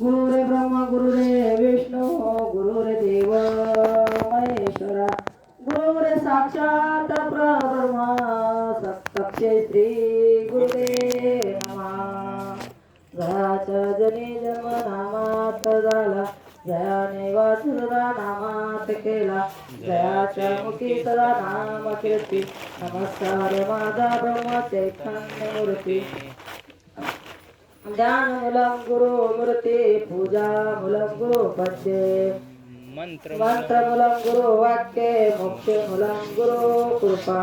गुरुरे ब्रह्मा गुरुरे विष्णू गुरुरे देव महेश्वरा। गुरुरे साक्षात परब्रह्मा सप्तक्षेत्री श्री गुरुदेव जयाच्या जनी जन्म नामात झाला जयाने वासुरा नामात केला। जयाच्या मुखी सदा नाम कीर्ती नमस्कार माझा ब्रह्म चैतन्य मूर्ती। ध्यान मूलं गुरु मूर्ती पूजा मूलं गुरु पद्ये मंत्र मंत्र मूलं गुरु वाक्ये मोक्ष मूलं गुरु कृपा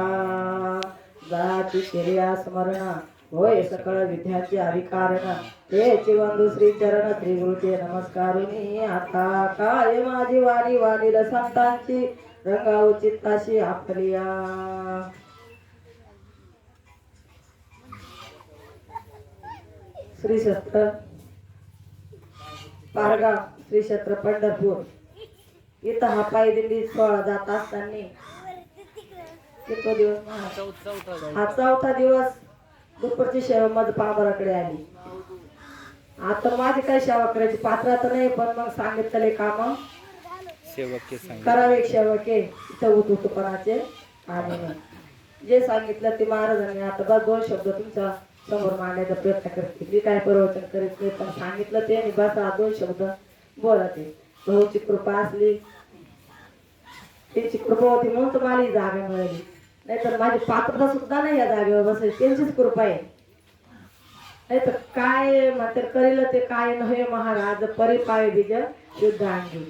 जाती क्रिया स्मरण होय सकळ विद्याचे अधिकारण ते बंधू श्री चरण श्री गुरुचे नमस्कारुनी आता काय माझी वाणी वाणील संतांची रंगाऊ चित्ताशी आपलिया श्री क्षेत्र पारगाव श्री क्षेत्र पंढरपूर. इथं हा पाय दिंडी सोहळा जात असताना दिवस? हा चौथा दिवस दुपारची सेवा मध पामराकडे आली. आता माझी काय सेवा करायची पात्र तर नाही पण मग सांगितलेले काम. करावे सेवके इथं उत उतपणाचे आणि जे सांगितलं ते महाराजांनी. आता बस दोन शब्द तुमच्या समोर मांडण्याचा प्रयत्न करते. मी काय प्रवचन करीत नाही पण सांगितलं ते आणि बस दोन शब्द बोलते भाऊची कृपा असली त्यांची कृपा होती म्हणून तुम्हाला ही जागा मिळाली. नाहीतर माझी पात्रता सुद्धा नाही या जागेवर बसायची त्यांचीच कृपा आहे. नाही तर काय मात्र करील ते काय नव्हे महाराज परिपाय बीज युद्ध अंगी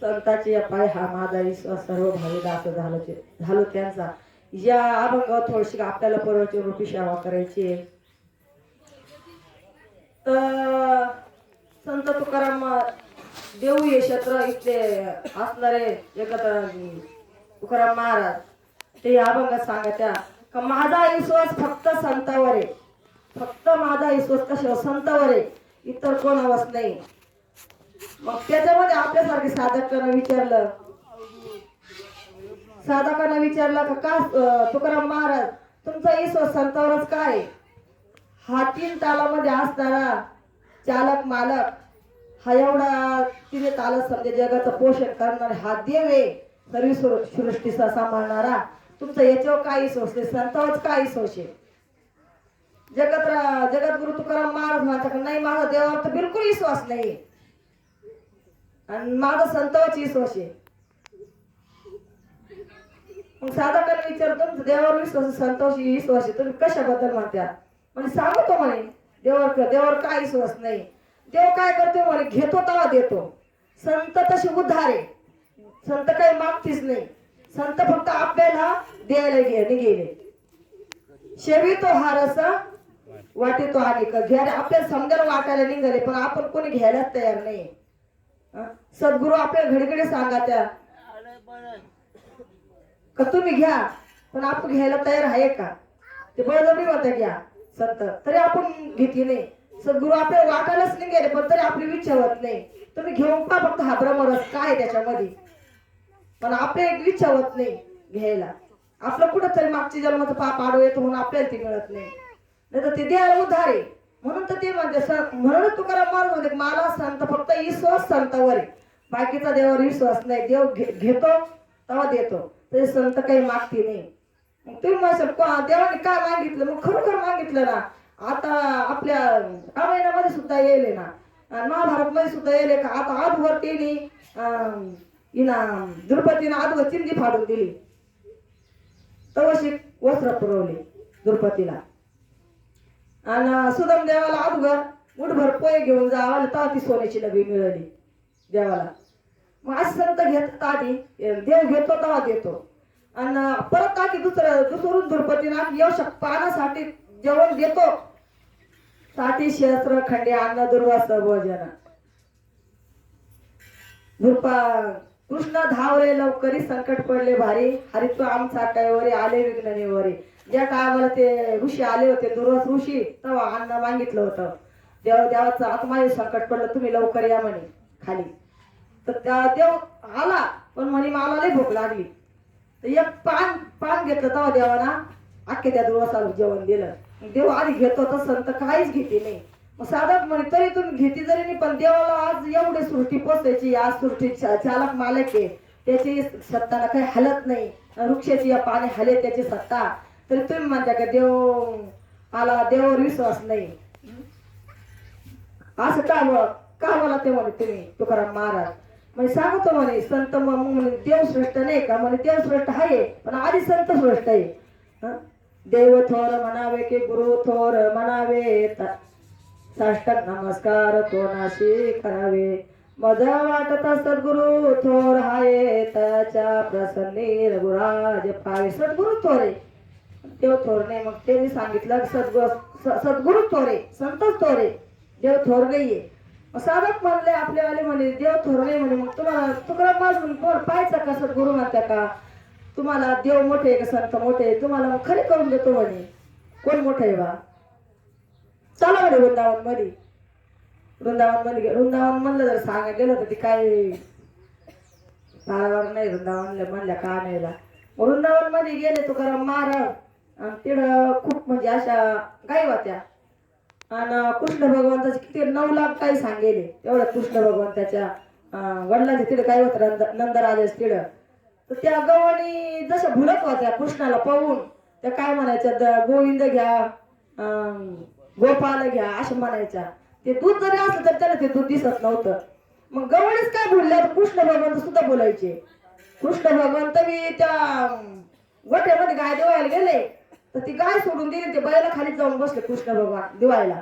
संताची पाय हा माझा विश्वास सर्व भावी असं झालो झालो त्यांचा. या अभंगावर थोडीशी आपल्याला परवाची रुपी सेवा करायची आहे. तर संत तुकाराम देऊ हे क्षेत्र इथले असणारे एकत्र तुकाराम महाराज ते अभंग अभंगात का माझा विश्वास फक्त संतावर आहे. फक्त माझा विश्वास कशावर? संतावर आहे. इतर कोणावरच नाही. मग त्याच्यामध्ये आपल्यासारखे साधकांना विचारलं. साधकांना विचारलं का तुकाराम महाराज तुमचा ईश्वर संतावरच काय? हा तीन तालामध्ये असणारा चालक मालक हा एवढा तिने तालच समजे जगाचं पोषण करणारे हा देव आहे. सर्व सृष्टीचा सांभाळणारा. तुमचा याच्यावर काय विश्वास आहे संतावरच काय विश्वास आहे जगत जगद्गुरु तुकाराम महाराज माझ्याकडे नाही माझा देवावर तर बिलकुल विश्वास नाही. आणि माझं संतावरच विश्वास आहे मग साधकाला विचारतो देवावर विश्वास संतोष संतोषी विश्वास आहे तुम्ही कशाबद्दल म्हणत्या म्हणजे सांगतो म्हणे देवावर देवावर काय विश्वास नाही. देव काय करतो म्हणे घेतो तेव्हा देतो. संत तशी उद्धार आहे संत काही मागतीच नाही. संत फक्त आपल्याला द्यायला घे गेले शेवी तो हा रस वाटे तो आणि घ्या घ्यायला आपल्याला समजायला वाटायला निघाले पण आपण कोणी घ्यायलाच तयार नाही. सद्गुरू आपल्या घडीकडे सांगा त्या का तुम्ही घ्या पण आपण घ्यायला तयार आहे का? ते बळजबरी होतं घ्या संत. तरी आपण घेतली नाही. सद्गुरू आपल्याला वाटायलाच नाही गेले पण तरी आपली विचारत नाही. तुम्ही घेऊन पा फक्त हा ब्रह्मरस काय त्याच्यामध्ये. पण आपले एक विचारत होत नाही घ्यायला. आपलं कुठं तरी मागच्या जन्माचं पाप आडो येतो म्हणून आपल्याला ती मिळत नाही. नाही तर ते द्यायला उधार आहे. म्हणून तर ते म्हणते सर म्हणून तुकाराम महाराज म्हणते मला संत फक्त विश्वास संतावर आहे बाकीचा देवावर विश्वास नाही. देव घे- घेतो तेव्हा देतो. ते संत काही मागते नाही. मग तुम्ही म्हणशाल "को- देवाने काय मागितलं? मग खरोखर मागितलं ना? आता आपल्या रामायणामध्ये सुद्धा येले ना? महाभारत मध्ये सुद्धा येले का? आता आधवर त्यांनी अं, हिना द्रुपदीनं आधवर चिंदी फाडून दिली. तवशी वस्त्र पुरवले द्रुपदीला. आणि सुदम देवाला अगोदर मुठभर पोहे घेऊन जावाला तेव्हा ती सोन्याची डबी मिळाली देवाला. मग असं संत घेतात आधी देव घेतो तेव्हा देतो. आणि परत आधी दुसरं दुसरून द्रुपदीनं येऊ शक पानासाठी जेवण देतो. साठी शस्त्र खंडे अन्न दुर्वास भोजन. दुर्पा कृष्ण धावरे लवकरी संकट पडले भारी. हरित्व आमचा कैवरी आले विघ्ननेवरे ज्या काळावर ते ऋषी आले होते दुर्वास ऋषी तेव्हा अन्न मागितलं होतं. देव देवाचं आत्मायु संकट पडलं तुम्ही लवकर या म्हणे खाली. तर त्या देव आला पण म्हणे मला लई भूक लागली. तर एक पान पान घेतलं तेव्हा देवाना अख्ख्या त्या दुर्वासाला जेवण दिलं. देव आधी घेतो तसं तर काहीच घेते नाही. मग साधक म्हणे तरी तुम्ही घेते जरी नाही पण देवाला आज एवढी सृष्टी पोचायची आज सृष्टी चालक मालक आहे. त्याची सत्ताला काही हलत नाही. वृक्षाची या पाणी हले त्याची सत्ता. तरी तुम्ही म्हणता का देव आला देवावर विश्वास नाही? असं का मग का मला ते म्हणे तुम्ही तुकाराम महाराज? म्हणजे सांगतो म्हणे संत मग म्हणे देव श्रेष्ठ नाही का? म्हणे देव श्रेष्ठ आहे पण आधी संत श्रेष्ठ आहे. देव थोर म्हणावे की गुरु थोर म्हणावे त- नमस्कार कोणाशी करावे? मजा वाटत सद्गुरु थोर हाये त्याच्या प्रसन्नी रघुराज पावे. सद्गुरु थोरे देव थोर नाही मग त्यांनी सांगितलं सद्गु सद्गुरु थोरे संतच थोरे देव थोर ये. साधक म्हणले आपल्यावाले म्हणे देव थोर नाही म्हणे. मग तुम्हाला तुकडा माझ कोण पाहायचा का सद्गुरु म्हणत्या का? तुम्हाला देव मोठे का संत मोठे तुम्हाला मग खरे करून देतो म्हणे. कोण मोठे आहे बा? चला म्हणे वृंदावनमध्ये वृंदावनमध्ये वृंदावन म्हणलं जर सांगा गेलं तर ती काय पारावर नाही वृंदावनला म्हणल्या का नाही वृंदावनमध्ये गेले तुकाराम महाराज. तिथं खूप म्हणजे अशा गाई होत्या. आणि कृष्ण भगवंताचे किती नऊ लाख काही सांगेले. तेवढ्या कृष्ण भगवंताच्या वडिलांचे तिथं काय होतं नंद नंदराजाच तिथं तर त्या गवानी जशा भुलत होत्या कृष्णाला पाहून त्या काय म्हणायच्या द- गोविंद घ्या गोपाल घ्या असं म्हणायच्या. ते दूध जरी असलं तर त्याला ते दूध दिसत नव्हतं. मग गवळीच काय बोलल्या तर कृष्ण भगवंत सुद्धा बोलायचे. कृष्ण भगवंत मी त्या गोठ्यामध्ये गाय देवायला गेले. तर ती गाय सोडून दिली ते बैला खाली जाऊन बसले कृष्ण भगवान दिवाळीला.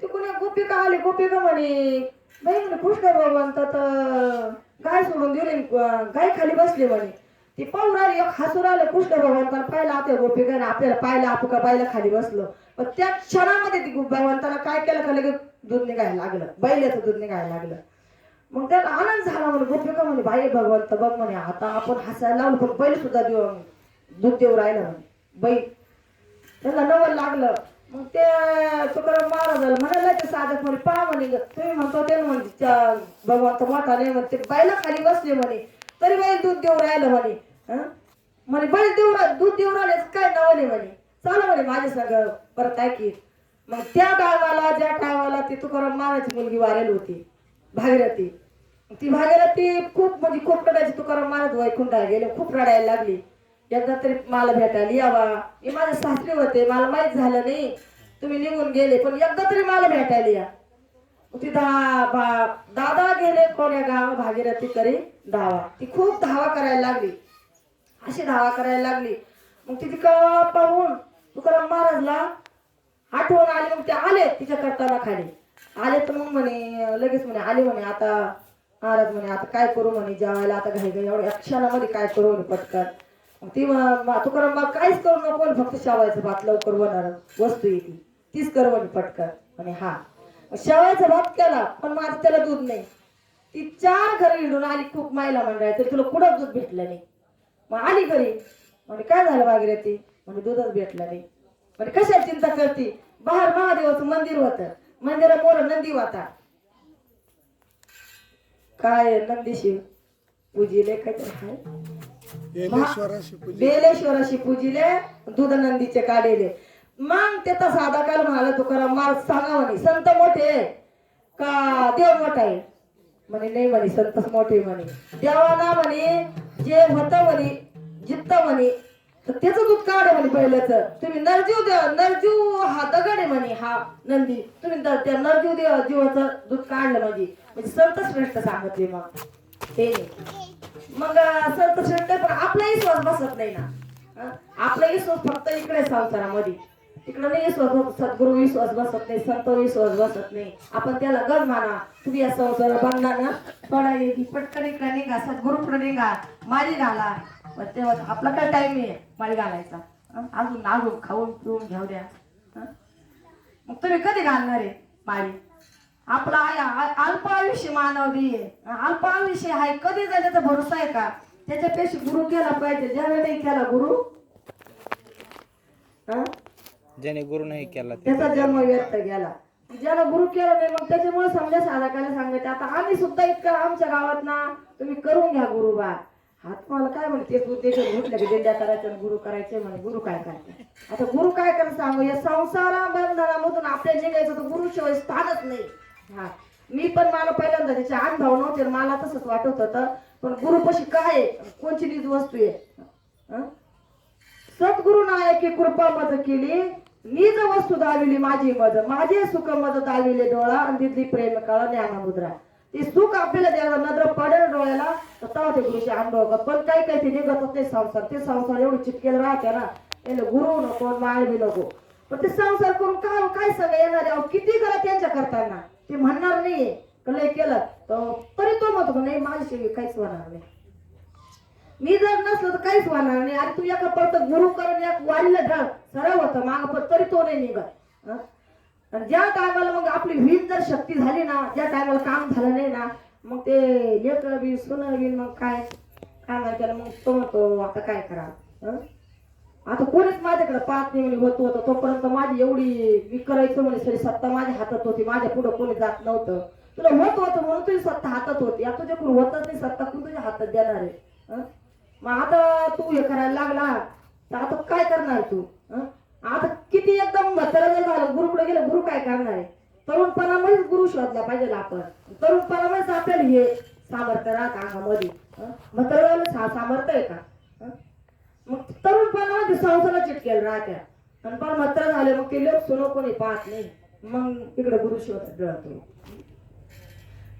ते कोणी गोपिका आली? गोपिका म्हणे? बाई म्हणे कृष्ण भगवंत तर गाय सोडून दिली गाय खाली बसली म्हणे. ती पाहून आली एक हसून राहिलं कृष्ण भगवंताला पाहिलं आता गोपिकाने आपल्याला पाहिलं आपण का बायला खाली बसलो. पण त्या क्षणामध्ये ती भगवंताला काय केलं का लगेच दूध निघायला लागलं. बैलाचं दूध निघायला लागलं. मग त्याला आनंद झाला म्हणे गोपिका म्हणे बाई भगवंत बघ म्हणे आता आपण हसायला लावलं पण बैल सुद्धा देऊ दूध देऊ राहिलं म्हणे. बैल त्याला नवल लागलं. मग ते तुकाराम महाराजाला म्हणाला ते साधक म्हणे पहा म्हणे तुम्ही म्हणतो ते ना म्हणजे त्या भगवंत मोठा नाही म्हणते बायला खाली बसले म्हणे तरी बाई दूध देऊ राहिलं म्हणे म्हणे बैल देऊ रा- दूध देऊ राहिले काय नवले म्हणे? चालू म्हणे माझ्या सगळं परत ऐकी मग त्या गावाला ज्या गावाला ती तुकाराम महाराजची मुलगी वारेल होती भागीरथी ती भागीरथी खूप म्हणजे खूप रडायची. तुकाराम महाराज वैकुंठाला गेले खूप रडायला लागली. एकदा तरी मला भेटायला यावा. मी माझे सासरे होते मला माहीत झालं नाही. तुम्ही निघून गेले पण एकदा तरी मला भेटायला या. मग ती बा दादा गेले कोण्या गाव भागीरथी करी धावा. ती खूप धावा करायला लागली. अशी धावा करायला लागली. मग ती पाहून तुकाराम महाराजला आठवण आली. मग ते आले तिच्या करताना खाली. आले तर मग म्हणे लगेच म्हणे आले म्हणे आता महाराज म्हणे आता काय करू म्हणे जेवायला आता घाई घाई एवढ्या क्षणामध्ये काय करू म्हणे पटकन. ती तुकाराम मग काहीच करू नको फक्त शेवायचं भात लवकर होणार वस्तू येते तीच कर पटकन. म्हणे हा. शेवायचा भात केला पण मग त्याला दूध नाही. ती चार घरं हिंडून आली खूप मायला मंडळ तर तुला कुठं दूध भेटलं नाही? मग आली घरी. म्हणजे काय झालं भागीरथी म्हणजे दूधच भेटलं नाही. म्हणजे कशा चिंता करते? बाहेर महादेवाचं मंदिर होतं. मंदिरामोर नंदी वाता. काय नंदीशी? पूजिले काहीतरी बेलेश्वराशी पूजिले. दूध नंदीचे काढेले. मग ते तर साधा काल म्हणाला तुकाराम महाराज सांगा म्हणे संत मोठे का? देव मोठा आहे. म्हणे नाही म्हणे संतच मोठे म्हणे. देवाना म्हणे जे होत म्हणे जित्त म्हणे त्याचं दूध काढ म्हणे पहिल्याच तुम्ही नरजीव द्या नरजीव हा दगड आहे म्हणे हा नंदी. तुम्ही त्या नरजीव देव जीवाचं दूध काढलं म्हणजे. म्हणजे संत श्रेष्ठ सांगितले मग. ते मग मग संत शकते पण आपलाही श्वास बसत नाही ना. आपलाही श्वास फक्त इकडे संसारामध्ये. तिकडं नाही विश्वास सद्गुरु विश्वास बसत नाही संत विश्वास बसत नाही. आपण त्याला गज माना तुम्ही या संसार बांधला ना. पडा पटकन इकडे निघा सद्गुरूकडे निघा. माळी घाला. पण तेव्हा आपला काय टाइम आहे? माळी घालायचा. अजून अजून खाऊन पिऊन घेऊ द्या. मग तुम्ही कधी घालणार आहे माळी आपला अल्प आयुष्य मानवी अल्प आयुष्य आहे कधी जाण्याचा भरोसा आहे का? त्याच्यापेक्षा गुरु केला पाहिजे ज्याला नाही केला गुरु हं? ज्याने गुरु नाही केला त्याचा जन्म व्यर्थ गेला. ज्याला गुरु केला नाही मग त्याच्यामुळे समजा साधकाला सांगायचे आता आम्ही सुद्धा इतकं आमच्या गावात ना तुम्ही करून घ्या गुरुबा हात मला काय म्हणते तू ते की दिंड्या करायचं गुरु करायचे म्हणे गुरु काय करते? आता गुरु काय कर सांगू या संसारा बंधनामधून आपल्याला निघायचं तर गुरुशिवाय स्थानच नाही. हा. मी पण मला पहिल्यांदा त्याचे अनुभव नव्हते मला तसंच वाटत होतं पण गुरुपशी काय आहे? कोणची निज वस्तू आहे? सद्गुरु नायकी कृपा मज केली नीज वस्तू दाविली माझी मज. माझे सुख मज दाविले डोळा आणि दिली प्रेम काळा ज्ञाना मुद्रा. ते सुख आपल्याला द्यायला नजर पडेल डोळ्याला तर तेव्हा ते गुरुचे अनुभव पण काही काही ते निघत ते संसार. ते संसार एवढे चिटकेल राहते ना. याला गुरु नको माळवी नको. पण ते संसार करून काय काय सगळं येणार? अहो, किती करा त्यांच्या करताना ते म्हणणार नाहीये. का लय केलं. तर तरी तो म्हणतो नाही माझ्याशिवाय काहीच होणार नाही. मी जर नसलो तर काहीच होणार नाही. अरे तू एका परत गुरु करून एक वारीला ढळ सरळ होतं. माग पण तरी तो नाही निघत. आणि ज्या टायमाला मग आपली वीज जर शक्ती झाली ना ज्या टायमाला काम झालं नाही ना मग ते लेकर बी सुन बी मग काय? काय म्हणतात मग तो म्हणतो आता काय करा आता कोणीच माझ्याकडे पाहत नाही म्हणे होत होतं. तोपर्यंत माझी एवढी मी करायचं म्हणे सरी सत्ता माझ्या हातात होती. माझ्या पुढे कोणी जात नव्हतं. तुला होत होतं म्हणून तुझी सत्ता हातात होती. आता तुझ्याकडून होतच नाही. सत्ता कोण तुझ्या हातात देणार आहे? मग आता तू हे करायला लागला. तर आता काय करणार तू? आता किती एकदम म्हातारा जर झालं. गुरुकडे गेलं गुरु काय करणार आहे? तरुणपणामध्येच गुरु शोधला पाहिजे आपण. तरुणपणामध्येच आपल्याला हे सामर्थ्य राहत अंगामध्ये. हं? म्हातारा सामर्थ्य आहे का? मग तरुणपणामध्ये संसारा चिटकेल राहत्या. आणि पण मात्र झाले मग ते लोक सुनो कोणी पाहत नाही. मग तिकडे गुरु शोधत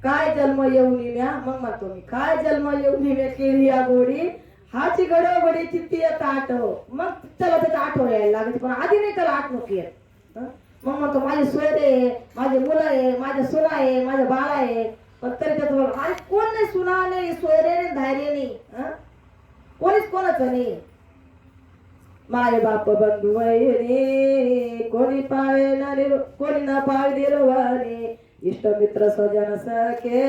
काय जन्म येऊन म्या मग म्हणतो मी काय जन्म येऊन म्या केली या गोडी? हाची गडबडी चित्ती येत आठव हो. मग त्याला त्याचा आठव हो यायला लागते पण आधी नाही त्याला आठवत येत. मग म्हणतो माझे सोयरे आहे माझे मुलं आहे माझ्या सुना आहे माझ्या बाळा आहे. पण तरी त्याचं बघ, अरे कोण नाही सुना नाही सोयरे नाही धैर्य नाही. कोणीच कोणाचं नाही. माय बाप बंधू वैरी कोणी पावे ना कोणी न पावे निर्वाणी इष्ट मित्र स्वजन सखे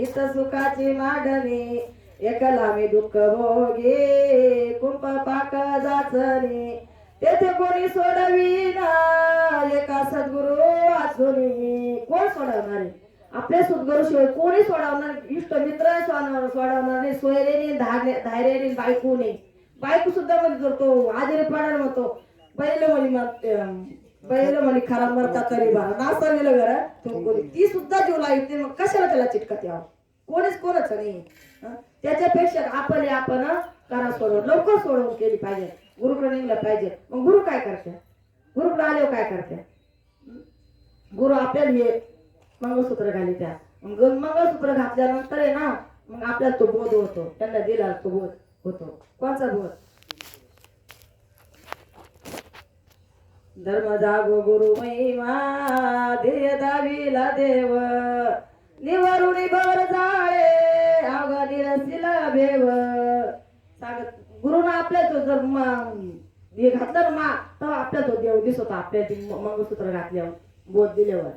इत सुखाची मांडणी एकला मी दुःख भोगे कुंप पाक जाचणी. तेथे कोणी सोडवी ना एका सद्गुरु वाचुनी. कोण सोडवणार? आपले सद्गुरु शिवाय कोणी सोडवणार? इष्ट मित्र सोडवणार सोडवणार नाही सोयरेने धायरेने बायको बायको सुद्धा मध्ये करतो आजारी पडायला म्हणतो बैल म्हणे मग बैल म्हणे खरा मरता तरी बरा नासा गेलं घर तो ती सुद्धा जीव लाईत नाही मग कशाला त्याला चिटकत यावं? कोणीच कोणच नाही. त्याच्यापेक्षा आपण आपण करा सोडवून लवकर सोडवून केली पाहिजे. गुरुकडे निघलं पाहिजे. मग गुरु काय करते? गुरुकडे आल्यावर काय करते? गुरु आपल्याला हे मंगळसूत्र घाली त्या मग मंगळसूत्र घातल्यानंतर आहे ना मग आपल्याला तो बोध होतो. त्यांना दिला तो बोध. होतो. कोणचा बोध? धर्म जागो गुरु महिमा ध्येय दाविला देव. निवरुणी भर जाळे अवघा निरसिला भेव. सांगत गुरुना आपल्या तो जर हे घातलं मा तर आपल्या तो देव दिसतो आपल्या मंगळसूत्र घातल्यावर बोध दिल्यावर.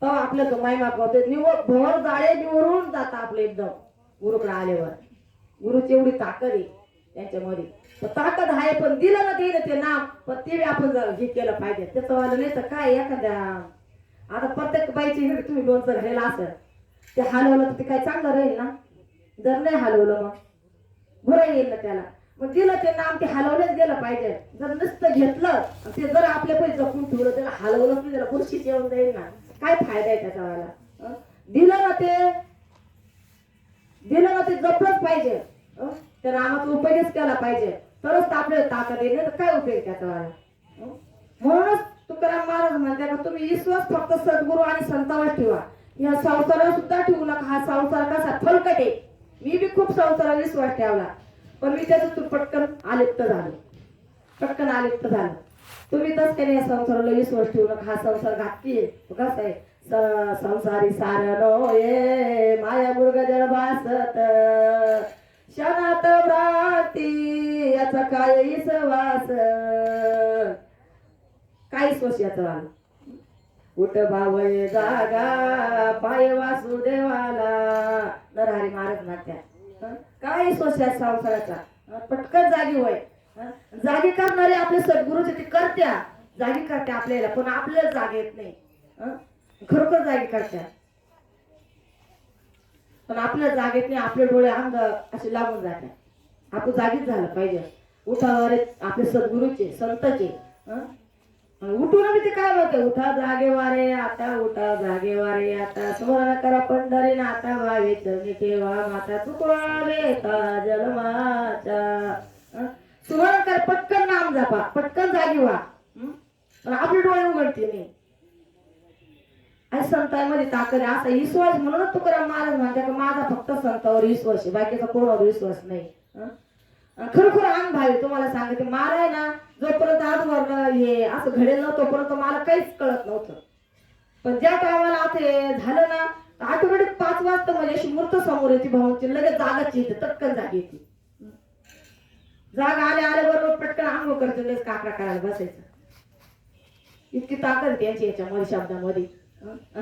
तेव्हा आपल्या तो मायमा निवड भवर जाळे निवरून जाता आपलं एकदम गुरुकडे आल्यावर. गुरुची एवढी ताकद आहे त्यांच्यामध्ये. ताकद आहे पण दिलं ना ते ते नाम पण ते बी आपण हे केलं पाहिजे. त्याचं वालं नाही तर काय एखाद्या आता प्रत्येक बाईची हिड तुम्ही लोणचं घालेलं असेल ते हलवलं तर ते काय चांगलं राहील ना? जर नाही हलवलं मग बरं येईल ना त्याला. मग दिलं ते नाम ते हलवलंच गेलं पाहिजे. जर नुसतं घेतलं ते जर आपल्या पैसे जपून ठेवलं त्याला हलवलंच नाही त्याला बुरशी येऊन जाईल ना. काय फायदा आहे त्याचा वाला? दिलं ना ते दिलं ना ते जपलंच पाहिजे. हं? त्या उपयोगच केला पाहिजे. तरच आपल्याला ताकद येईल तर काय उपयोग त्याचा म्हणूनच तुकाराम महाराज म्हणते का तुम्ही विश्वास फक्त सद्गुरू आणि संतावर ठेवा. या संसारावर सुद्धा ठेवू नका. हा संसार कसा फलकट आहे. मी बी खूप संसारावर विश्वास ठेवला. पण मी त्याच्यातून पटकन आलिप्त झालो. पटकन आलिप्त झालो. तुम्ही तस काही या संसाराला विश्वास ठेवू नका. हा संसार घातकी आहे. आहे संसारी सारनो ये माया मुर्ग जर भासत. क्षणात भ्रांती याचा काय विश्वास काही स्वश याचा वाला उठ भावय जागा पाय वासुदेवाला नरहरी मारत नात्या. काही काय या संसाराचा. पटकन जागी होय जागी करणारे आपले सद्गुरूचे ते करत्या. जागी करत्या आपल्याला पण आपल्याला जाग येत नाही. खरोखर जागी करत्या पण आपल्या जागेत आपले डोळे अंग असे लागून जातात. आपण जागीच झालं पाहिजे. उठावर आपले सद्गुरूचे संतचे उठून बी ते काय म्हणते उठा जागे वारे आता उठा जागे वारे आता स्मरण करा पंढरी नाथा भावे चरणी ठेवा माता तुकवा जलमाचा स्मरण कर पटकन नाम जपा पटकन जागी व्हा. आपले डोळे उघडते नाही. आणि संतांमध्ये ताकद आहे. असा विश्वास म्हणूनच तुकाराम महाराज म्हणतात माझा फक्त संतावर विश्वास आहे बाकीचा कोणावर विश्वास नाही. खरोखर अंग भावी तुम्हाला सांगते मला आहे ना जोपर्यंत आजवर हे असं घडेल ना तोपर्यंत मला काहीच कळत नव्हतं. पण ज्या टायमाला आता हे झालं ना ऑटोमॅटिक पाच वाजता म्हणजे अशी मूर्त समोर येते भाऊची लगेच जागाची येते तत्कन जागी येते. जाग आल्या आल्या बरोबर पटकन आंघोळ करते लगेच काकडा करायला बसायचं. इतकी ताकद त्यांची याच्यामध्ये शब्दामध्ये.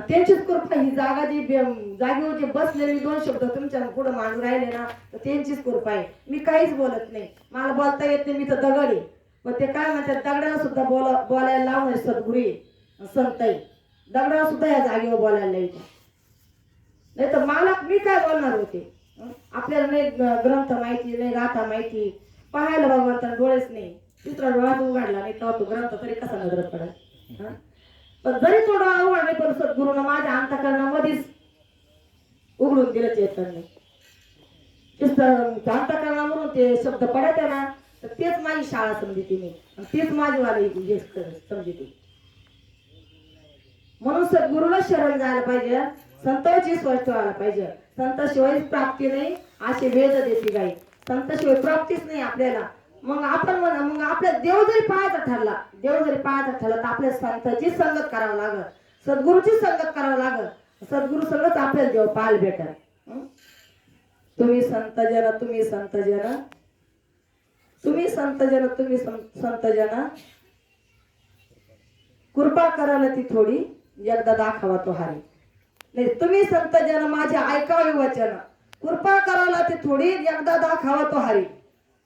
त्यांचीच कृपा ही जागा जी जागेवर जे बसलेले दोन शब्द तुमच्यापुढे मांडून राहिले ना तर त्यांचीच कृपा आहे. मी काहीच बोलत नाही. मला बोलता येत नाही मी तर दगड आहे. मग ते काय म्हणतात दगडाला सुद्धा बोला बोलायला लावून सद्गुरू आहे संत आहे दगडाला सुद्धा या जागेवर बोलायला येते. नाही तर मला मी काय बोलणार होते? आपल्याला नाही ग्रंथ माहिती नाही गाथा माहिती पाहायला भगवंताला डोळेच नाही. तिसरा डोळा तो उघडला नाही तेव्हा तो ग्रंथ तरी कसा नजर पडत पण जरी तो डोळा उघडला नाही पण सद्गुरूनं माझ्या अंतकरणामध्येच उघडून दिलं चैतन्य अंतकरणावरून ते शब्द पडत आहे ना तर तेच माझी शाळा समजते मी तेच माझी वाली समजते म्हणून सद्गुरूला शरण जायला पाहिजे संतांची स्पष्ट व्हायला पाहिजे. संताशिवाय प्राप्ती नाही असे वेद देते गाई संताशिवाय प्राप्तीच नाही आपल्याला. मग आपण म्हणा मग आपल्या देव जरी पाहायचा ठरला देव जरी पाहायचा ठरला तर आपल्या संताची संगत करावं लागल. सद्गुरूची संगत करावं लागल. सद्गुरू संगत आपल्याला देव पाहायला भेटल. तुम्ही संत जन तुम्ही संत जन तुम्ही संत जन तुम्ही संत जन कृपा करायला ती थोडी एकदा दाखवा तो हारी. नाही तुम्ही संत जन माझे ऐकावे वचन. कृपा करायला ती थोडी एकदा दाखवा तो हारी.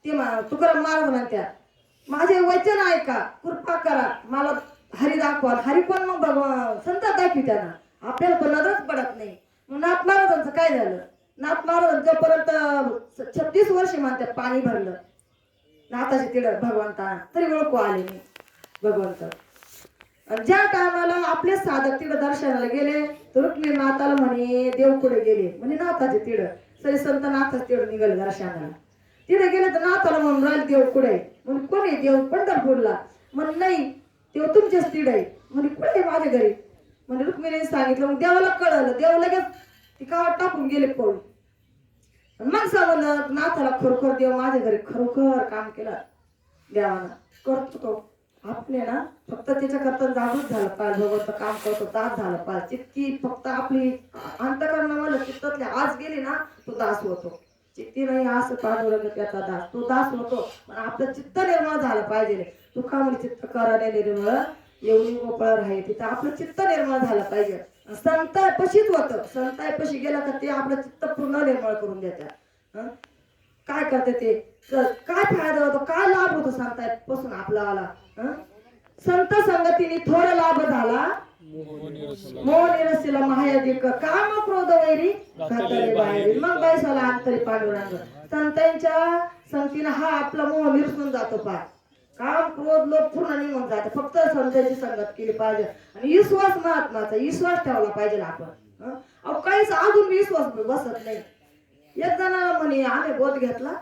ते मा- तुकाराम महाराज म्हणत्या माझे वचन ऐका कृपा करा मला हरी दाखवा हरी पण मग भगवान संत दाखवी त्यांना. आपल्याला तो नजरच पडत नाही. मग नाथ महाराजांचं काय झालं? नाथ महाराज जोपर्यंत छत्तीस वर्ष म्हणतात पाणी भरलं नाथाचे तिड भगवंता तरी ओळखू आले मी भगवंत. ज्या टायमाला आपले साधक तिड दर्शनाला गेले तर रुक्मिणी नाताला म्हणे देव कुठे गेले? म्हणे नाथाचे तिड सरी संत नाथाच तिड निघाले दर्शनाला. तिथे गेले तर नाताला म्हणून राहिले देव कुठे आहे? कोण आहे देव? पंढरपूरला. म्हण नाही देव तुमच्याच तिड आहे. म्हणजे कुठे आहे माझ्या घरी? म्हणजे रुक्मिणीने सांगितलं. मग देवाला कळलं. देव लगेच ती गावात टाकून गेले पळून. मग सांगलं नाथाला खरोखर देव माझ्या घरी खरोखर काम केलं. देवानं. करतो तो. आपले ना फक्त त्याच्याकरता जागृत झालं पाहिजे. भगवत काम करतो दास झालं पाहिजे. जितकी फक्त आपली अंतकरणामध्ये चित्तातले आज गेली ना तो दास होतो. चित्ती नाही असं पांडुरंग त्याचा दास. तो दास होतो पण आपलं चित्त निर्माण झालं पाहिजे. तू म्हणजे चित्त कराने निर्मळ एवढी गोपाळ राहील तिथं. आपलं चित्त निर्माण झालं पाहिजे. संताय पशीच होतं. संताय पशी गेला तर ते आपलं चित्त पूर्ण निर्माण करून देतात. काय करते ते? काय फायदा होतो? काय लाभ होतो संतायपासून आपला हं? संत संगतीने थोडा लाभ झाला मोह निरसिला महायाधिक काम क्रोध वैरी घातले बाहेरी मग बैसाला अंतरी पांडुरंग संतांच्या संगतीने हा आपला मोह विरसून जातो पार काम क्रोध लोक पूर्ण निघून जाते फक्त संतांची संगत केली पाहिजे आणि विश्वास महत्त्वाचा विश्वास ठेवला पाहिजे आपण? अहो काहीच अजून विश्वास बसत नाही एक जण म्हणे आम्ही बोध घेतला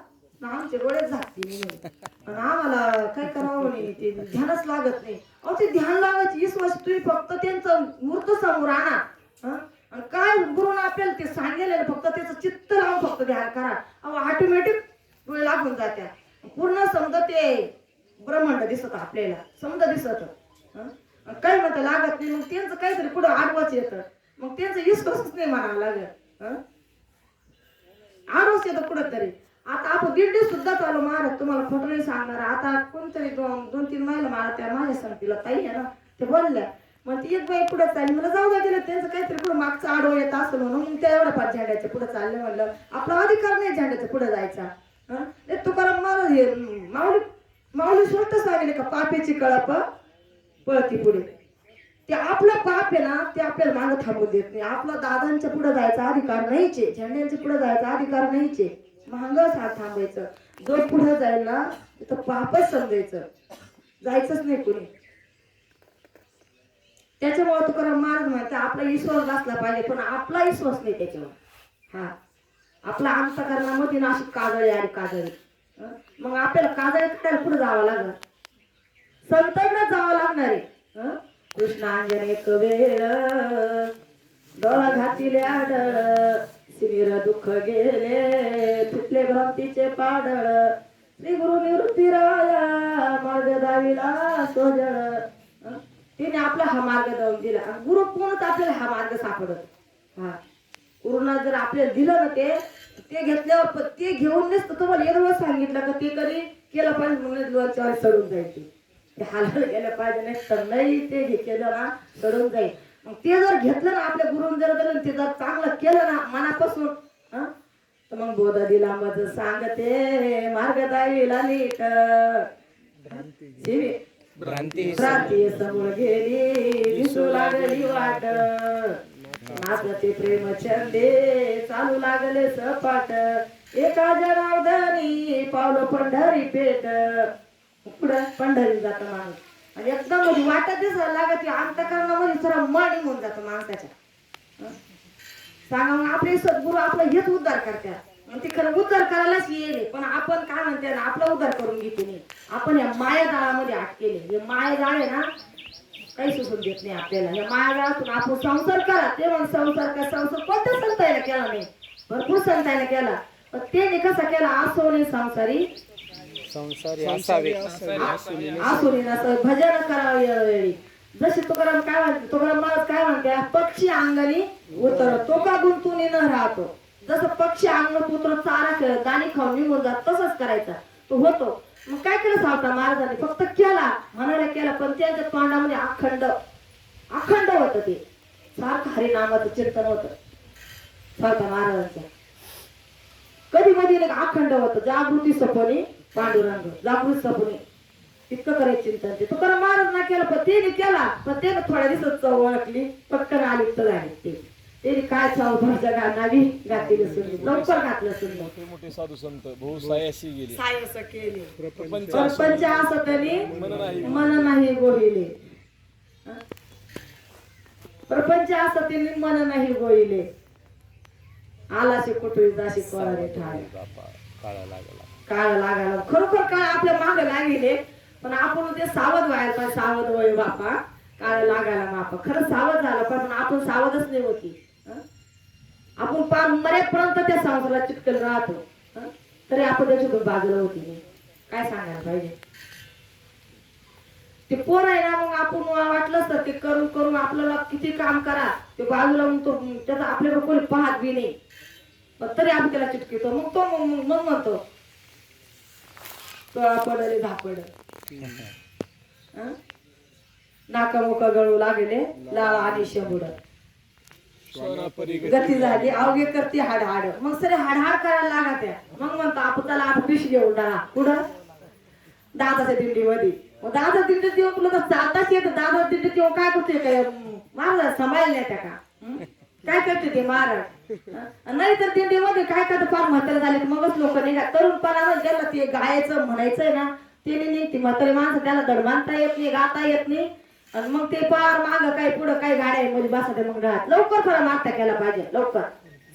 आमचे डोळे झाकते म्हणे आम्हाला काय करावं म्हणे ते ध्यानच लागत नाही. अहो ते ध्यान लागत लावायची वर्ष तुम्ही फक्त त्यांचं मूर्त समोर आणा. आणि काय गुरुनं आपल्याला ते सांगेल फक्त त्याचं चित्त लावून फक्त ध्यान करा. अहो ऑटोमॅटिक डोळे लागून जात्या. पूर्ण समजा ते ब्रह्मांड दिसत आपल्याला. समजा दिसत. काय काही म्हणतं लागत नाही मग त्यांचं काहीतरी पुढं आडवाच येतं. मग त्यांचं विश्वासच नाही म्हणावं लागत. हं? येतं कुठं कुठंतरी. आता आपण दिंडी सुद्धा चालू महाराज तुम्हाला खोटं नाही सांगणार. आता कोणतरी दोन दोन तीन महिला मला त्या माझ्या संगतीला ताई आहे ना ते बोलल्या. मग ती एक बाई पुढे चालली. मला जाऊ द्या गेलं त्यांचं काहीतरी पुढे मागचं आडो येत असं म्हणून. त्या एवढ्या पाच झेंड्याच्या पुढे चालले म्हणलं. आपला अधिकार नाही झेंड्याच्या पुढे जायचा. हं? तुकाराम महाराज हे माऊली माऊली स्वतः सांगितले का पापेची कळप पळती पुढे? ते आपलं पाप आहे ना ते आपल्याला मागं थांबू देत नाही. आपला दादांच्या पुढे जायचा अधिकार नाहीचे. झेंड्यांच्या पुढे जायचा अधिकार नाहीचे. महागच हात थांबायचं. जो पुढे जाईल ना तिथं पापच समजायचं. जायचंच नाही कुणी. त्याच्यामुळे तुकाराम महाराज म्हणते आपला विश्वास असला पाहिजे पण आपला विश्वास नाही त्याच्यावर. हा. आपला अंतकरणामध्ये ना अशी काजळी आणि काजळी. मग आपल्याला काजळी काढायला पुढे जावं लागल? संतांना जावं लागणार आहे. कृष्णांजने कवेळ डोळा घातील आडळ शिबिर दुःख गेले तुटले भ्रांतीचे पाडळ. श्री गुरु निवृत्ती राया मार्ग दाविला सोजळ तिने आपला हा मार्ग जाऊन दिला. गुरु कोणच आपल्याला हा मार्ग सापडत. हा. गुरुना जर आपल्याला दिलं ना ते ते घेतल्यावर ते घेऊन नसतं तुम्हाला एक सांगितलं का ते कधी केलं पाहिजे म्हणून लोणच्यावर सडून जायचे. ते हालायला गेलं पाहिजे नाही तर नाही ते घे केलं ना सडून जाईल. मग ते जर घेतलं ना आपल्या गुरुन जर दिलं ते जर चांगलं केलं ना मनापासून हं? तर मग बोध दिला मज सांगते मार्ग दाईला नीट. भ्रांती. भ्रांती. समोर गेली दिसू लागली वाट. नाचते प्रेम छंदे चालू लागले सपाट. एका जनार्दनी पावलं पंढरी पेट. पुढं पंढरी जात माणूस. एकदम मध्ये वाटत दिसायला लागत अंतकरणामध्ये सर मन होऊन जातो माणसाच्या. सांगा मग आपले सद्गुरू आपला हेच उद्धार करतात. मग ते खरं उद्धार करायलाच येईल. पण आपण काय म्हणते ना आपला उद्धार करून घेते नाही आपण या माया जाळामध्ये अटकेले हे माया जाळ आहे ना काही सुचून देत नाही आपल्याला. या माया जाळातून आपण संसार करा. ते म्हण संसार का संसार? कोणत्या संतायला केला नाही? भरपूर संतायला केला. पण त्याने कसा केला? आसोने संसारी संसारी असावे. आसुरी नसतं भजन करावे वेळी. जसे तुकाराम काय म्हणते तुकाराम महाराज काय म्हणते पक्षी अंगणी उतर. तो का गुंतून न राहतो? जसं पक्षी अंग पुत्र चारा खेळ दाणी खाऊन निघून जात तसंच करायचा. तो होतो. मग काय केलं सावता महाराजांनी? फक्त केला म्हणायला केला पण त्यांच्या तोंडामध्ये अखंड अखंड होत ते. सारखं हरिनामाचं चिंतन होत. सावता महाराजांच्या कधी मध्ये अखंड होत. जागृती सपनी पांडुरंग जागृत सपनी इतकं करायचं चिंतन ते तुकाराम महाराज ना केलं पण त्याने केला. पण त्याने थोड्या दिवसात चव ओळखली. पटकन आली तर झाली ते. त्याने काय चव घातली सुंदर लवकर घातलं सुंदर मोठे मोठे साधू संत बहु सायाशी गेले. साय असं केले. प्रपंच सरपंच असं तरी मन नाही. मन नाही गोळीले? प्रपंच असं त्यांनी मन नाही गोळीले जाशी कोळाले ठाणे बापा काळा लागला. काळ लागायला खरोखर काळ आपल्या मागे लागेले पण आपण ते सावध व्हायला पाहिजे. सावध वय बापा काळ लागायला बापा खरं सावध झालं पण आपण सावधच नाही होती. आपण पार मरेपर्यंत त्या संसारात चिटकल राहतो. तरी आपण त्याच्यातून बाजूला होती नाही. काय सांगायला पाहिजे? ते पोर आहे ना मग आपण वाटलंच तर ते करून करून आपल्याला किती काम करा. ते बाजूला मग तो त्याचा आपल्याकडे कोणी पाहत बी नाही. पण तरी आपण त्याला चिटकितो. मग तो मग म्हणतो तो पडले धापड. नाका मुका गळू लागले लाळ आणि शेंबुड गती झाली अवघे करते हाड हाड मग सरे हाड हाड करायला लागा त्या मग म्हणतो आपण त्याला आता घेऊ घेऊन टाळा. कुठं? दादाच्या दिंडीमध्ये. मग दादा दिंडीत येऊन तुला तर चालताच येत दादा दिंडीत येऊन काय करते काय महाराज सांभाळले नाही त्या का काय करते ते महाराज नाही तर दिंडीमध्ये काय करते फार म्हातारे झाले तर मगच लोक तरुण तरुणपणानं ज्याला ते गायचं म्हणायचंय ना ते नाही निघते म्हातारे माणसं त्याला धड येत नाही गाता येत नाही. आणि मग ते पार माग काय पुढं काय गाड्या म्हणजे बसा ते मग राहत लवकर थोडा मागता केला पाहिजे लवकर.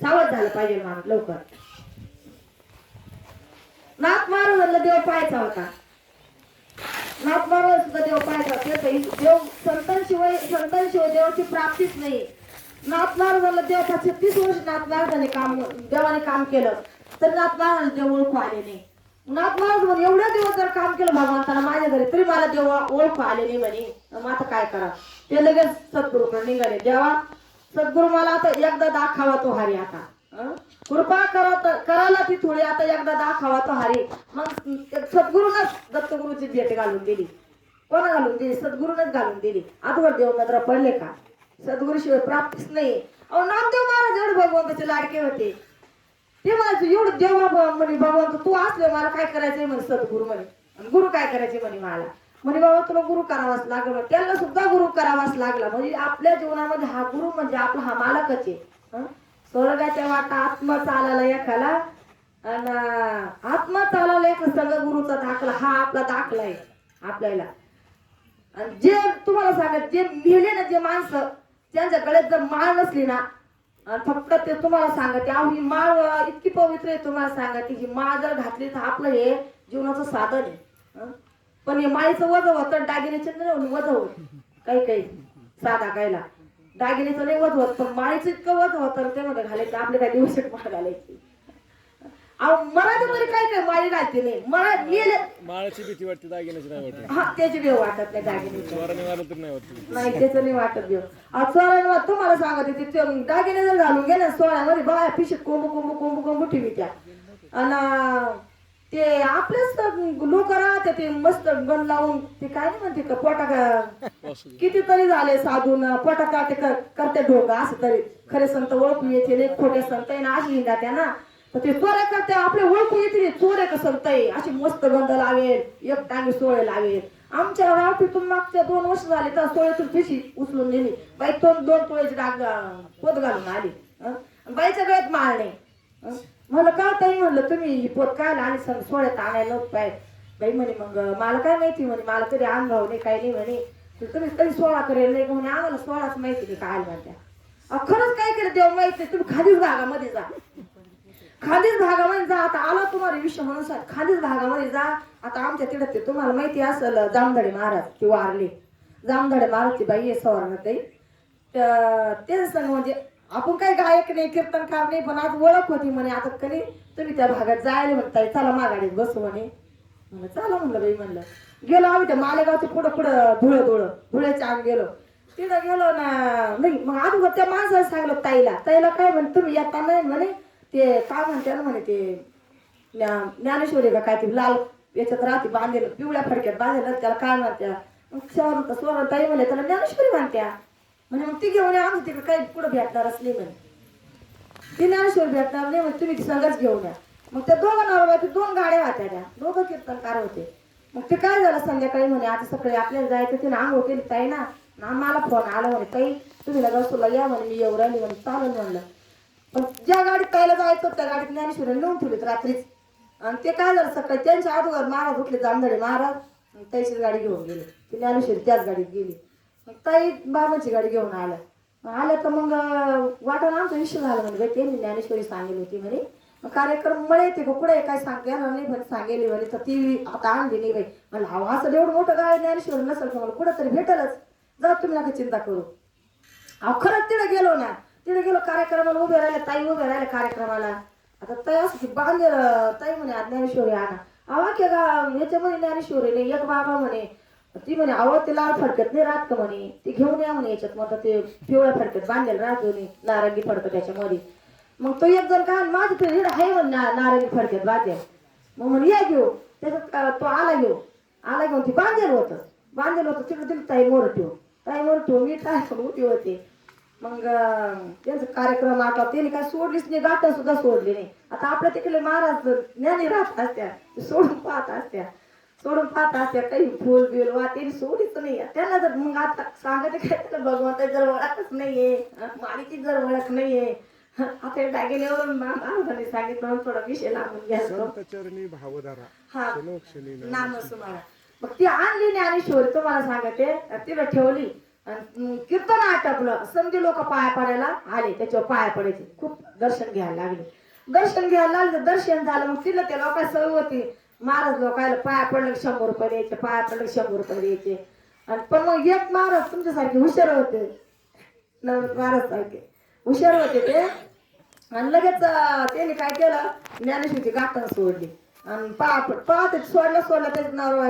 सावध झालं पाहिजे माग लवकर. नाथ महाराजांना देव पाहायचा होता. नाक मारू सुद्धा देव पाहायचा होता. देव संतांशिवाय संतांशिवाय देवाची प्राप्तीच नाही. नाथ झालं देव छत्तीस वर्ष नातनार झाले काम देवाने काम केलं तर नातनार झालं देव ओळखू आले नाही. नातनार महाराज म्हणे एवढ्या दिवस जर काम केलं भगवंताला माझ्या घरी तरी मला देव ओळखू आले नाही म्हणे. मग आता काय करा ते लगेच सद्गुरूकडे निघाले. देवा सद्गुरू मला आता एकदा दाखावा तो हरी आता. कृपा करा करायला ती थोडी आता एकदा दाखावा तो हरी. मग सद्गुरूनच दत्तगुरूची भेट घालून दिली. कोणा घालून दिली? सद्गुरूनच घालून दिली. आता देव नजरा पडले का? सद्गुरूशिवाय प्राप्तीच नाही अहो नामदेव महाराज एवढे भगवंताचे लाडके होते. ते म्हणायचे एवढं देवा म्हणे भगवंत तू असले मला काय करायचंय? म्हणे सद्गुरू म्हणे. आणि गुरु काय करायचे? म्हणे मला. म्हणे बाबा तुला गुरु करावाच लागला. त्याला सुद्धा गुरु करावाच लागला. म्हणजे आपल्या जीवनामध्ये हा गुरु म्हणजे आपला हा मालकच आहे. स्वर्गाच्या वाटा आत्मा चालायला एखाला आणि आत्मा चालायला एक सगळं गुरुचा दाखला हा आपला दाखला आहे आपल्याला. आणि जे तुम्हाला सांगत जे लिहिले ना जे माणसं त्यांच्या जर माळ नसली ना फक्त ते तुम्हाला सांगते अहो ही माळ इतकी पवित्र आहे तुम्हाला सांगते ही माळ जर घातली तर आपलं हे जीवनाचं साधन आहे. पण हे माळीचं वज होतं दागिन्याचं नाही वज होत. काही काही. साधा कायला. दागिन्याचं नाही वज होत पण माळीचं इतकं वज होतं ते मध्ये घालायचं आपले काय दिवस माळ घालायची. अहो मराठीमध्ये काय काय माळी घालते नाही मरा मेले माळाची भीती वाटते दागिन्याची नाही वाटत. हा त्याची वेळ वाटत नाही मारलं तर नाही वाटत. नाही त्याचं नाही वाटत देव तुम्हाला सांगत होते ते दागिने जर घालून गेले सोळ्यामध्ये बाया पिशीत कोंबू कोंबू कोंबू कोंबू ठेवी त्या. आणि ते आपलेच लोक राहते ते मस्त गण लावून ते काय नाही म्हणते का पोटा. कितीतरी झाले साधून पोटा का ते कर- करते ढोका असं तरी. खरे संत ओळखू येते खोटे संत आहे ना अशी हिंदा त्या ना. तर ते चोऱ्या करते आपले ओळखू येते चोरे का संत अशी मस्त गंध लावेल एक टांगी सोळे लावेल. आमच्या रावटीतून मागच्या दोन वर्ष झाले तर सोळ्यातून पिशी उचलून नेली. बाई दोन दोन तोळ्याची डाग पोत घालून आली. बाईच्या गळ्यात मारणे नाही. म्हणलं का ताई म्हणलं तुम्ही ही पोत काय आणि सर सोळ्यात आणायला पाय बाई म्हणे मग मला काय माहिती म्हणे मला कधी अनुभव नाही काही नाही म्हणे. तुम्ही कधी सोळा करेल नाही म्हणे? आम्हाला सोळाच माहिती नाही काय म्हणत्या. खरंच काय केलं देव माहिती नाही. तुम्ही खालीच भागामध्ये जा. खालीच भागामध्ये जा. आता आला तुम्हाला विषय म्हणून सर खालीच भागामध्ये जा. आता आमच्या तिकडे ते तुम्हाला माहिती असेल जामधडे महाराज ते वारले. जामधडे महाराजची बाई आहे सवारणाताई तर सांग म्हणजे आपण काही गायक नाही कीर्तनकार नाही पण आज ओळख होती म्हणे. आता कधी तुम्ही त्या भागात जायला म्हणताय चला मागाडीत बसू म्हणे. म्हणलं चला म्हणलं बाई म्हणलं. गेलो आम्ही त्या मालेगावचं पुढं पुढं धुळं धुळं धुळ्याच्या आत गेलो. तिथं गेलो ना नाही मग अगोदर त्या माणसाला सांगलं ताईला. ताईला काय म्हणे तुम्ही येता नाही म्हणे ते काय म्हणते ना म्हणे ते ज्ञा- ज्ञानेश्वरी का काय ते लाल याच्यात राहते बांधेल पिवळ्या फडक्यात बांधेल त्याला काय म्हणत्या? मग स्वर्ण स्वर्ण ताई म्हणे त्याला ज्ञानेश्वरी म्हणत्या. म्हणे मग ती घेऊन या, आमच्या तिकडे काही कुठं भेटणारच नाही म्हणे. ती ज्ञानेश्वर भेटणार नाही म्हणजे तुम्ही ती संघच घेऊन या. मग त्या दोघं नवरा दोन गाड्या होत्या त्या. दोघं कीर्तनकार होते. मग ते काय झालं संध्याकाळी म्हणे आता सकाळी आपल्याला जायचं तिने आंघोळ केली ताई ना. ना मला फोन आला म्हणे ताई तुम्ही लगसूला या म्हणे मी येऊ राहिली म्हणे चालेल म्हणलं. पण ज्या गाडीत पाहिलं जायचं त्या गाडीत ज्ञानेश्वरी नेऊन ठेवलीत रात्रीच. आणि ते काय झालं सकाळी त्यांच्या अगोदर महाराज उठले जामधडे महाराज मग गाडी घेऊन गेली. ती ज्ञानेश्वरी त्याच गाडीत गेली. मग ताई बाबाची गाडी घेऊन आल्या. मग आल्या तर मग वाटणं आमचा विषय झाला म्हणजे ते त्यांनी ज्ञानेश्वरी सांगेल होती म्हणे. मग कार्यक्रम मळे येते का कुठे काय सांगते येणार नाही म्हणे सांगेली म्हणे. तर ती आता आणली नाही बाई. मला हवा असं एवढं मोठं गाय ज्ञानेश्वरी नसेल मला कुठं तरी भेटलच. जा तुम्ही नका चिंता करू. अहो खरंच तिथे गेलो ना. तिथे गेलो कार्यक्रमाला उभे राहिले ताई उभे राहिले कार्यक्रमाला. आता ताई असं की बांधे ताई म्हणे आज ज्ञानेश्वरी आणा. आवा के गा याच्यामध्ये ज्ञानेश्वरी नाही एक बाबा म्हणे ती म्हणे अहो ते लाल फडक्यात नाही राहत का म्हणे ती घेऊन या म्हणे याच्यात मग ते पिवळ्या फडक्यात बांधलेलं राहतो म्हणे नारंगी फडकत त्याच्यामध्ये. मग तो एक जण काय माझं ते आहे म्हणे नारंगी फडक्यात बांधेल. मग म्हणे या घेऊ. त्याच्यात का- तो आला घेऊ आला घेऊन ती बांधेल होतं. बांधेल होतं तिकडे दिलं ताई मोर ठेवू ताई मोर ठेवू मी काय होती उठी होते. मग त्यांचा कार्यक्रम आटला त्यांनी काय सोडलीच नाही गाठा सुद्धा सोडली नाही. आता आपल्या तिकडे महाराज ज्ञानी राहत असत्या सोडून पाहत असत्या. सोडून पाहत असत्या काही फुल बिल वा त्यांनी सोडीच नाही. त्यांना जर मग आता सांगते काय त्याला भगवंता जर ओळखच नाहीये मालिकीत जर ओळख नाहीये. आता या डागिन्यावरून महाराजांनी सांगितलं थोडा विषय लागून भावधारा हा. नाम. सुमारा. मग ती आणली ज्ञानेश्वरी तुम्हाला सांगते तिला ठेवली. आणि कीर्तन आटपलं. समजे लोक पाया पडायला आले. त्याच्यावर पाया पडायचे. खूप दर्शन घ्यायला लागले. दर्शन घ्यायला लागले तर दर्शन झालं. मग तिला त्या लोकांना सवय होती. महाराज लोकायला पाया पडलं शंभर रुपये द्यायचे पाया पडलं शंभर रुपये द्यायचे. आणि पण मग एक महाराज तुमच्यासारखे हुशार होते. महाराज सारखे. हुशार होते ते. आणि लगेच त्याने त्यांनी काय केलं? ज्ञानेश्वरीची गाठण सोडली. आणि पा पाहते सोडलं सोडलं त्याच नाव